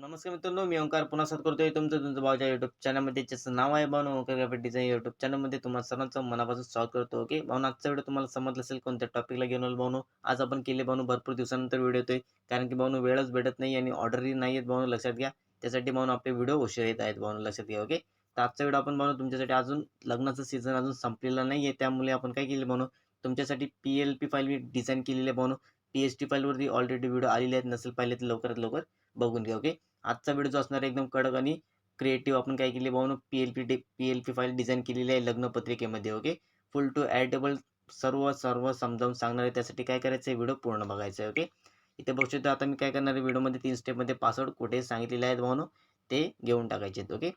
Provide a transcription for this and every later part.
नमस्कार मित्रांनो मी ओंकार पुन्हा साथ करतोय तुमचं तुमचं भावच्या युट्यूब चॅनलमध्ये ज्याचं नाव आहे भावना ओंकार डिझाईन युट्यूब चॅनलमध्ये तुम्हाला सर्वांचं मनापासून स्वागत करतो ओके? भावना आजचा व्हिडिओ तुम्हाला समजलं असेल कोणत्या टॉपिकला घेऊन आलो आज आपण केले भावनो भरपूर दिवसानंतर व्हिडिओ येतोय कारण की भाऊ वेळच भेटत नाही आणि ऑर्डरही नाही आहेत भावनो लक्षात घ्या. त्यासाठी भावनो आपले व्हिडिओ उशीर येत आहेत भाऊ लक्षात घ्या ओके? तर आजचा व्हिडिओ आपण भावनो तुमच्यासाठी अजून लग्नाचं सीझन अजून संपलेलं नाही आहे त्यामुळे आपण काय केले भावनो? तुमच्यासाठी पी एल पी फाईल मी डिझाईन केलेली आहे पी एच टी फाईलवरती ऑलरेडी व्हिडिओ आलेले आहेत नसेल पाहिले तर लवकरात लवकर बघून घ्या ओके? आजचा व्हिडिओ जो असणार आहे एकदम कडक आणि क्रिएटिव्ह आपण काय केले भाऊ P L P D P L P file design केलेली आहे लग्नपत्रिकेमध्ये ओके फुल टू ॲडेबल सर्व सर्व समजावून सांगणार आहे. त्यासाठी काय करायचं आहे व्हिडिओ पूर्ण बघायचं आहे ओके इथे बघू शकतो आता मी काय करणार आहे व्हिडिओमध्ये तीन स्टेपमध्ये पासवर्ड कुठे सांगितलेले आहेत भाऊ ते घेऊन टाकायचे आहेत ओके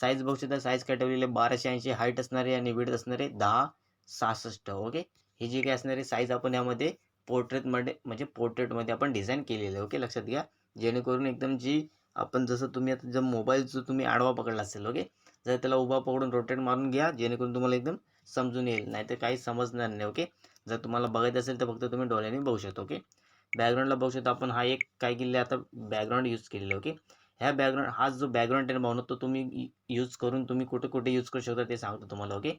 साईज बघू शकता साईज काय ठेवलेली आहे बाराशे ऐंशी हाईट असणार आहे आणि विड असणार आहे दहा सहासष्ट ओके हे जी काय असणार आहे साईज आपण यामध्ये पोर्ट्रेटमध्ये म्हणजे पोर्ट्रेटमध्ये आपण डिझाईन केलेलं आहे ओके लक्षात घ्या. जेणेकरून एकदम जी आपण जसं तुम्ही आता जर मोबाईल जो तुम्ही आडवा पकडला असेल ओके जर त्याला उभा पकडून रोटेट मारून घ्या जेणेकरून तुम्हाला एकदम समजून येईल. नाही तर काही समजणार नाही ओके जर तुम्हाला बघायचं असेल तर फक्त तुम्ही डोळ्याने बघू शकता ओके बॅकग्राऊंडला बघू शकता आपण हा एक काय केलेला आता बॅकग्राऊंड यूज केलेलं ओके ह्या बॅकग्राऊंड हा जो बॅकग्राऊंड आहे भावना तो तुम्ही यूज करून तुम्ही कुठे कुठे यूज करू शकता ते सांगतो तुम्हाला ओके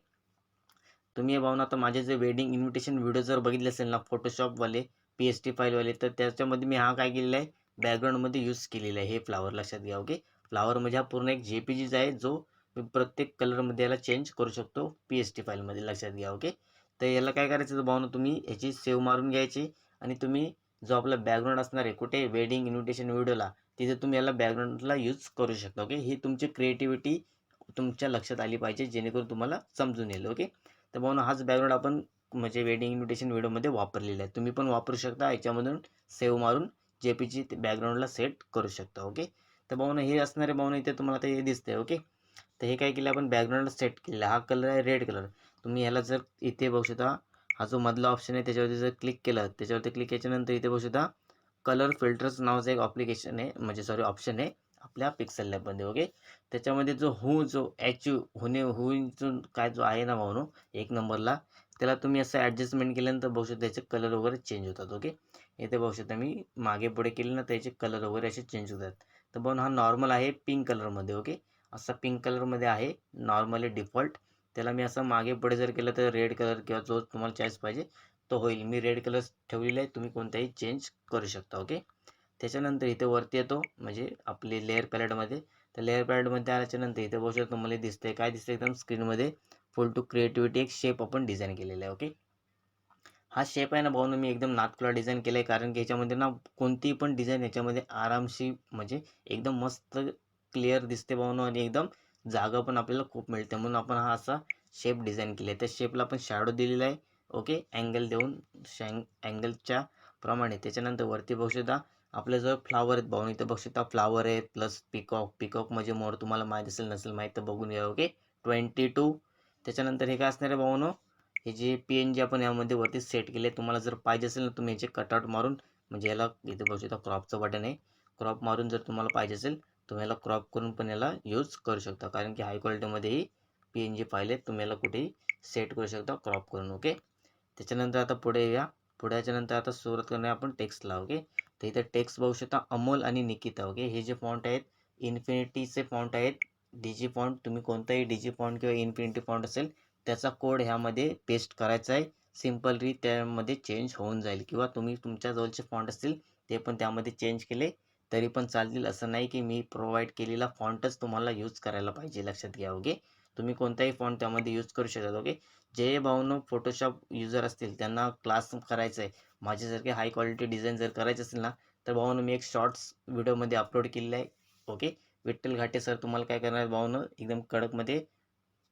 तुम्ही हे भावना आता माझे जे वेडिंग इन्व्हिटेशन व्हिडिओ जर बघितले असेल ना फोटोशॉपवाले पी एच टी फाईलवाले तर त्याच्यामध्ये मी हा काय केलेला आहे बॅकग्राऊंडमध्ये यूज केलेलं आहे हे फ्लावर. लक्षात घ्या ओके? फ्लावर म्हणजे हा पूर्ण एक जे पी जीचा आहे जो मी प्रत्येक कलरमध्ये याला चेंज करू शकतो पी एच टी फाईलमध्ये लक्षात घ्या ओके? तर याला काय करायचं तर भावना तुम्ही ह्याची सेव्ह मारून घ्यायची आणि तुम्ही जो आपला बॅकग्राऊंड असणार आहे कुठे वेडिंग इन्व्हिटेशन व्हिडिओला तिथे तुम्ही याला बॅकग्राऊंडला यूज करू शकता ओके? ही तुमची क्रिएटिव्हिटी तुमच्या लक्षात आली पाहिजे जेणेकरून तुम्हाला समजून येईल ओके? तर भावना हाच बॅकग्राऊंड आपण म्हणजे वेडिंग इन्व्हिटेशन व्हिडिओमध्ये वापरलेला आहे. तुम्ही पण वापरू शकता याच्यामधून सेव्ह मारून जे पीची बॅकग्राऊंडला सेट करू शकता ओके तर भाऊन हे असणारे भाऊन इथे तुम्हाला ते दिसते ओके तर हे काय केलं आपण बॅकग्राऊंडला सेट केलं हा कलर आहे रेड कलर तुम्ही ह्याला जर इथे बघू शकता हा जो मधला ऑप्शन आहे त्याच्यावरती जर क्लिक केलं त्याच्यावरती क्लिक केल्यानंतर इथे बघू शकता कलर फिल्टर्स नावाचं एक ॲप्लिकेशन आहे म्हणजे सॉरी ऑप्शन आहे आपल्या पिक्सल लॅबमध्ये ओके त्याच्यामध्ये जो हू जो ॲच्यू हुने हू जो काय जो आहे ना भाऊ एक नंबरला त्याला तुम्ही असं ॲडजस्टमेंट केल्यानंतर बघू शकता त्याचे कलर वगैरे चेंज होतात ओके इथे बघू शकता मी मागे पुढे केले ना त्याचे कलर वगैरे असे चेंज होतात. तर बघून हा नॉर्मल आहे पिंक कलरमध्ये ओके असा पिंक कलरमध्ये आहे नॉर्मली डिफॉल्ट त्याला मी असं मागे पुढे जर केलं तर रेड कलर किंवा जो तुम्हाला चॉईस पाहिजे तो होईल. मी रेड कलर ठेवलेला आहे तुम्ही कोणताही चेंज करू शकता ओके त्याच्यानंतर इथे वरती येतो म्हणजे आपली लेअर पॅलेटमध्ये तर लेअर पॅलेटमध्ये आल्याच्यानंतर इथे बघू शकता तुम्हाला दिसते काय दिसतंय एकदम स्क्रीनमध्ये फुल टू क्रिएटिव्हिटी एक शेप आपण डिझाईन केलेला आहे ओके हा शेप आहे ना भाऊ मी एकदम नाथकुला डिझाईन केला आहे कारण की याच्यामध्ये ना कोणतीही पण डिझाईन याच्यामध्ये आरामशी म्हणजे एकदम मस्त क्लिअर दिसते भाऊ आणि एकदम जागा पण आपल्याला खूप मिळते. म्हणून आपण हा असा शेप डिझाईन केला आहे त्या शेपला आपण शॅडो दिलेला आहे ओके अँगल देऊन शँग अँगलच्या प्रमाणे. त्याच्यानंतर वरती बघू शकता आपल्याजवळ फ्लावर आहेत भाऊ. इथं बघू शकता फ्लावर आहेत प्लस पिकॉक पिकॉक म्हणजे मोर तुम्हाला माहीत असेल नसेल माहीत तर बघून घ्या ओके ट्वेंटी टू त्याच्यानंतर हे काय असणार आहे भाऊनो हे जे पी एन जी आपण यामध्ये वरती सेट केले तुम्हाला जर पाहिजे असेल ना तुम्ही याचे कटआउट मारून म्हणजे याला इथे बघू शकता क्रॉपचं बटन आहे. क्रॉप मारून जर तुम्हाला पाहिजे असेल तुम्ही याला क्रॉप करून पण याला यूज करू शकता. कारण की हाय क्वालिटीमध्येही पी एन जी फाईल आहेत तुम्ही याला कुठेही सेट करू शकता क्रॉप करून ओके त्याच्यानंतर आता पुढे या पुढे याच्यानंतर आता सुरुवात करणार आपण टेक्स्टला ओके तर इथे टेक्स्ट बघू शकता अमोल आणि निकिता ओके हे जे फॉन्ट आहेत इन्फिनिटीचे फॉन्ट आहेत डिजी पॉईंट तुम्ही कोणताही डिजी पॉईंट किंवा इन्फिनिटी फॉन्ट असेल त्याचा कोड ह्यामध्ये पेस्ट करायचा आहे. सिम्पलरी त्यामध्ये चेंज होऊन जाईल. किंवा तुम्ही तुमच्या जवळचे फॉन्ट असतील ते पण त्यामध्ये चेंज केले तरी पण चालतील. असं नाही की मी प्रोव्हाइड केलेला फॉन्टच तुम्हाला यूज करायला पाहिजे. लक्षात घ्या ओके तुम्ही कोणताही फॉन्ट त्यामध्ये यूज करू शकता ओके जे भाऊनं फोटोशॉप युजर असतील त्यांना क्लास करायचं आहे. माझ्यासारखे हाय क्वालिटी डिझाईन जर करायचं असेल ना तर भाऊनं मी एक शॉर्ट्स व्हिडिओमध्ये अपलोड केलेलं आहे ओके विठ्ठल घाटे सर तुम्हाला काय करणार भाऊनं? एकदम कडकमध्ये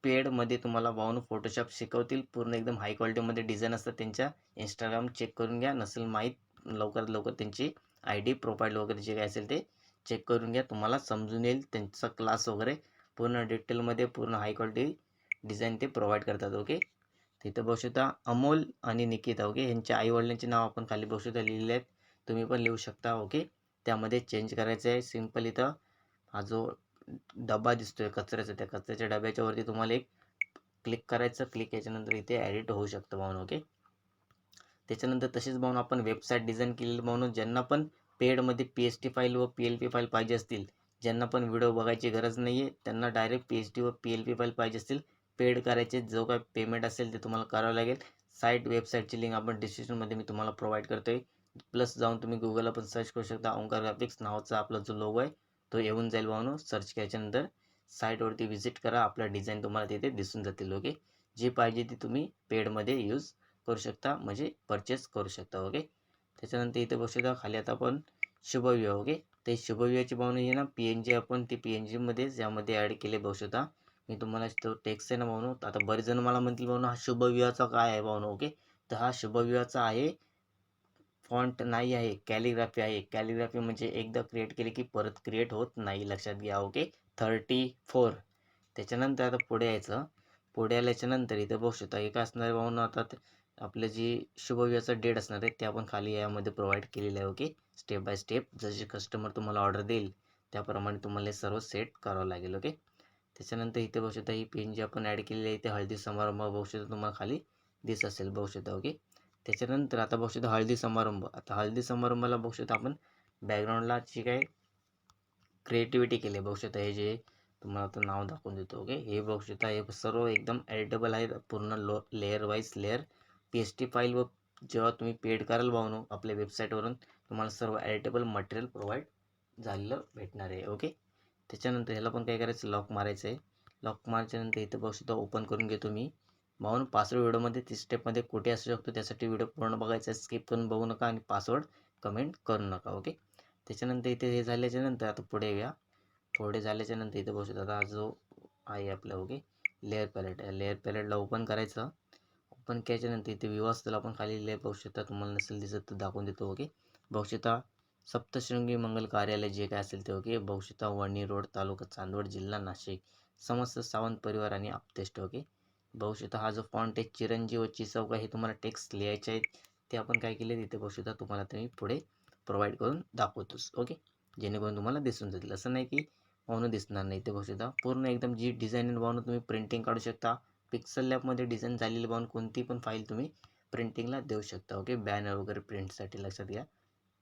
पेडमध्ये तुम्हाला भाऊनं फोटोशॉप शिकवतील. पूर्ण एकदम हाय क्वालिटीमध्ये डिझाईन असतात त्यांच्या. इंस्टाग्राम चेक करून घ्या. नसेल माहीत लवकरात लवकर त्यांची आय डी प्रोफाईल वगैरे जे काय असेल ते चेक करून घ्या. तुम्हाला समजून येईल त्यांचा क्लास वगैरे. पूर्ण डिटेलमध्ये पूर्ण हाय क्वालिटी डिझाईन ते प्रोव्हाइड करतात ओके तिथं बघू शकता अमोल आणि निकिता ओके यांच्या आईवडिलांचे नाव आपण खाली बघू शकता लिहिलेले आहेत. तुम्ही पण लिहू शकता ओके त्यामध्ये चेंज करायचं आहे सिंपल इथं हा जो डबा दिसतोय कचऱ्याचा त्या कचऱ्याच्या डब्याच्या वरती तुम्हाला एक क्लिक करायचं. क्लिक याच्यानंतर इथे ॲडिट होऊ शकतं म्हणून ओके त्याच्यानंतर तसेच म्हणून आपण वेबसाईट डिझाईन केलेली म्हणून ज्यांना पण पेडमध्ये पी एच टी फाईल व पी एल पी फाईल पाहिजे असतील ज्यांना पण व्हिडिओ बघायची गरज नाही आहे त्यांना डायरेक्ट पी एच डी व पी एल पी फाईल पाहिजे असतील पेड करायचे जो काय पेमेंट असेल ते तुम्हाला करावं लागेल. साईट वेबसाईटची लिंक आपण डिस्क्रिप्शनमध्ये मी तुम्हाला प्रोव्हाइड करतो आहे प्लस जाऊन तुम्ही गुगलला पण सर्च करू शकता. ओंकार ग्राफिक्स नावाचा आपला जो लोगो आहे तो येऊन जाईल भावनो. सर्च केल्याच्यानंतर साईटवरती व्हिजिट करा. आपला डिझाईन तुम्हाला तिथे दिसून जातील ओके जे पाहिजे ती तुम्ही पेडमध्ये यूज करू शकता म्हणजे परचेस करू शकता ओके त्याच्यानंतर इथे बघू शकता खाली आता आपण शुभविवाह ओके ते शुभविवाहाची भावना ही ना पी एन जी आपण ती पी एन जीमध्येच यामध्ये ॲड केले बघू शकता. मी तुम्हाला तो टेक्स्ट आहे ना भावनो आता बरेच जण मला म्हणतील भावनो हा शुभविवाहाचा काय आहे भावनो? ओके तर हा शुभविवाहाचा आहे फॉन्ट नाही आहे कॅलिग्राफी आहे. कॅलिग्राफी म्हणजे एकदा क्रिएट केली की परत क्रिएट होत नाही. लक्षात घ्या ओके थर्टी फोर त्याच्यानंतर आता पुढे यायचं. पुढे आल्याच्यानंतर इथं बघू शकता एक असणार आहे आता आपलं जी शुभविवाहाचा डेट असणार आहे ते आपण खाली यामध्ये प्रोव्हाइड केलेलं आहे ओके स्टेप बाय स्टेप जसे कस्टमर तुम्हाला ऑर्डर देईल त्याप्रमाणे तुम्हाला हे सर्व सेट करावं लागेल ओके त्याच्यानंतर इथे बघू शकता ही पेन जी आपण ॲड केलेली आहे इथे हळदी समारंभ बघू शकता तुम्हाला खाली दिस असेल बघू शकता ओके त्याच्यानंतर आता बघू शकता हळदी समारंभ. आता हळदी समारंभाला बघू शकता आपण बॅकग्राऊंडला जी काय क्रिएटिव्हिटी केली आहे. बघू शकता हे जे तुम्हाला आता नाव दाखवून देतो ओके हे बघू शकता हे सर्व एकदम एडिटेबल आहेत. पूर्ण low layer wise layer P H T file व जेव्हा तुम्ही पेड कराल भावनो आपल्या वेबसाईटवरून तुम्हाला सर्व एडिटेबल मटेरियल प्रोव्हाइड झालेलं भेटणार आहे ओके त्याच्यानंतर ह्याला पण काय करायचं? लॉक मारायचं आहे. लॉक मारल्यानंतर इथं बघू शकता ओपन करून घेतो मी म्हणून पासवर्ड व्हिडिओमध्ये ती स्टेपमध्ये कुठे असू शकतो त्यासाठी व्हिडिओ पूर्ण बघायचा स्किप करून बघू नका आणि पासवर्ड कमेंट करू नका ओके त्याच्यानंतर इथे हे झाल्याच्यानंतर आता पुढे येऊया. पुढे झाल्याच्यानंतर इथे बघू शकता आता जो आहे आपला ओके लेअर पॅलेट लेअर पॅलेटला ओपन करायचं. ओपन केल्याच्यानंतर इथे व्यू असतील आपण खाली लेअर बघू शकता तुम्हाला नसेल दिसत तर दाखवून देतो ओके बघू शकता सप्तशृंगी मंगल कार्यालय जे काय असेल ते ओके बघू शकता वणी रोड तालुका चांदवड जिल्हा नाशिक समस्त सावंत परिवार आणि आपतेष्ट ओके बघू शकता हा जो फॉन्ट आहे चिरंजीव चिचौका हे तुम्हाला टेक्स्ट लिहायचे आहेत ते आपण काय केले तिथे बघू शकता तुम्हाला ते मी पुढे प्रोव्हाइड करून दाखवतोच ओके जेणेकरून तुम्हाला दिसून जातील. असं नाही की वाहनं दिसणार नाही ते बघू शकता पूर्ण एकदम जी डिझाईन वाहून तुम्ही प्रिंटिंग काढू शकता. पिक्सल लॅबमध्ये डिझाईन झालेली वाहून कोणती पण फाईल तुम्ही प्रिंटिंगला देऊ शकता ओके बॅनर वगैरे प्रिंटसाठी लक्षात घ्या.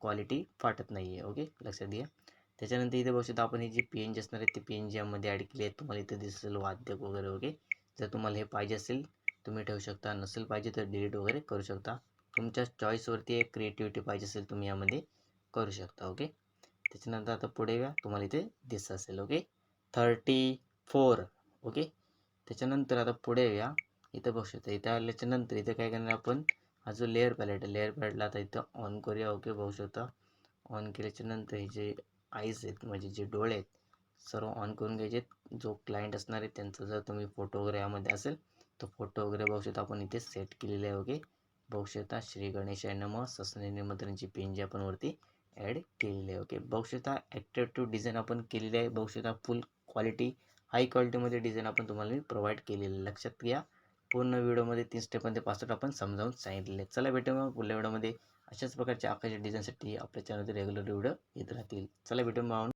क्वालिटी फाटत नाही आहे ओके लक्षात घ्या. त्याच्यानंतर इथे बघू शकता आपण ही जी पी एन जी असणार आहे ते पी एन जी यामध्ये ॲड केली आहे तुम्हाला इथे दिसेल वाद्यक वगैरे ओके जर तुम्हाला हे पाहिजे असेल तुम्ही ठेवू शकता. नसेल पाहिजे तर डिलीट वगैरे करू शकता. तुमच्या चॉईसवरती एक क्रिएटिव्हिटी पाहिजे असेल तुम्ही यामध्ये करू शकता ओके त्याच्यानंतर आता पुढे या. तुम्हाला इथे दिसत असेल ओके थर्टी फोर ओके त्याच्यानंतर आता पुढे या. इथं बघू शकता. इथं आल्याच्यानंतर इथं काय करणार आपण? हा जो लेअर पॅलेट आहे लेअर पॅलेटला आता इथं ऑन करूया ओके बघू शकता. ऑन केल्याच्यानंतर हे जे आईज आहेत म्हणजे जे डोळे आहेत सर्व ऑन करून घ्यायचे. जो क्लायंट असणार आहे त्यांचा जर तुम्ही फोटो वगैरे यामध्ये असेल तर फोटो वगैरे बघू शकता. आपण इथे सेट केलेले आहे ओके बघू शकता श्री गणेशाय नम. ससने निमंत्रणची पेन जी आपण वरती ॲड केलेली आहे ओके बघू शकता ॲट्रॅक्टिव्ह डिझाईन आपण केलेली आहे. बघू शकता फुल क्वालिटी हाय क्वालिटीमध्ये डिझाईन आपण तुम्हाला मी प्रोव्हाइड केलेली आहे. लक्षात घ्या. पूर्ण व्हिडिओमध्ये तीन स्टेपमध्ये पासवर्ड आपण समजावून सांगितलेले चला भेटू मग पुढल्या व्हिडिओमध्ये. अशाच प्रकारच्या आकाशाच्या डिझाईनसाठी आपल्या चॅनलवर रेग्युलर व्हिडिओ येत राहतील. चला भेटू मग.